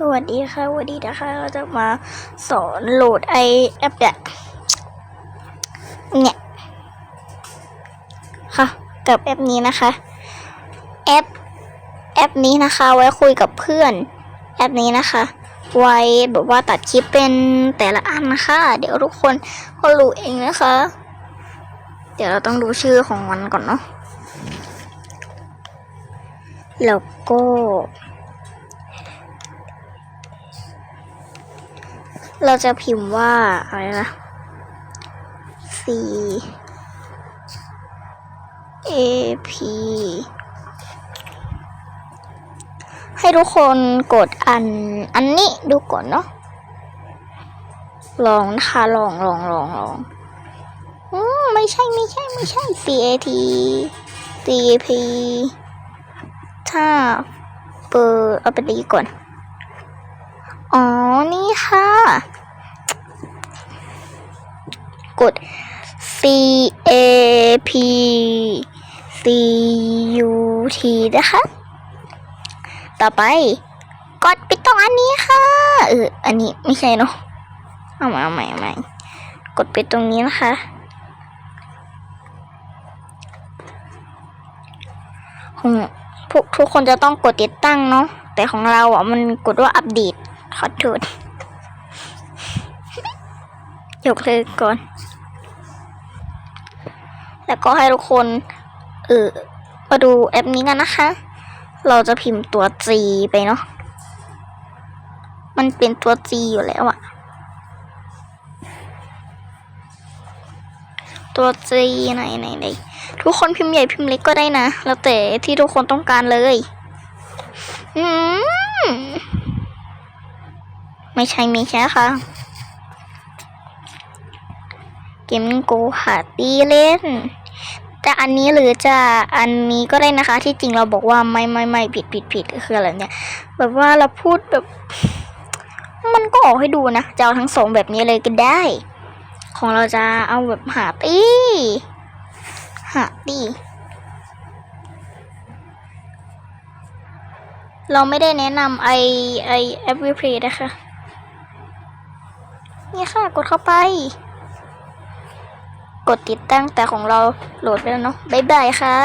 สวัสดีค่ะสวัสดีนะคะเราจะมาสอนโหลดไอแอปเนี่ยเนี่ยค่ะกับแอปนี้นะคะ แอปแอปนี้นะคะ ไว้คุยกับเพื่อน แอปนี้นะคะ ไว้แบบว่าตัดคลิปเป็นแต่ละอันนะคะ เดี๋ยวทุกคนก็รู้เองนะคะ เดี๋ยวเราต้องดูชื่อของมันก่อนเนาะแล้วก็ เราจะพิมพ์ว่าอะไรนะ C A P ให้ทุกคนกดอันอันนี้ดูก่อนเนาะลองนะคะลองลองลองลองอืมไม่ใช่ไม่ใช่ไม่ใช่ C A T C A P ถ้าเปิดเอาไปดีก่อน อ๋อ นี่ค่ะ กด C A P C U T นะคะ ต่อไป กดไปตรงอันนี้ค่ะ เออ อันนี้ไม่ใช่เนาะ เอาใหม่เอาใหม่เอาใหม่กดไปตรงนี้นะคะ ของพวกทุกคนจะต้องกดติดตั้งเนาะ แต่ของเราอะมันกดว่าอัปเดต ขอโทษยกเลยก่อน แล้วก็ให้ทุกคน เออมาดูแอปนี้กันนะคะ เราจะพิมพ์ตัว G ไปเนาะ มันเป็นตัว G อยู่แล้วอะตัว G ไหนไหนไหนทุกคนพิมพ์ใหญ่พิมพ์เล็กก็ได้นะ แล้วแต่ที่ทุกคนต้องการเลย อืม ไม่ใช่ไม่ใช่ค่ะเกมโกหาตีเล่นจะอันนี้หรือจะอันนี้ก็ได้นะคะ ที่จริงเราบอกว่าไม่ไม่ไม่ผิดผิดผิดคืออะไรเนี่ย แบบว่าเราพูดแบบ มันก็ออกให้ดูนะจะเอาทั้งสองแบบนี้เลยก็ได้ ของเราจะเอาแบบหาตีหาตีเราไม่ได้แนะนำไอไอแอปวิเพลนะคะ นี่ค่ะกดเข้าไป กดติดตั้งแต่ของเราโหลดไปแล้วเนาะบ๊ายบายค่ะ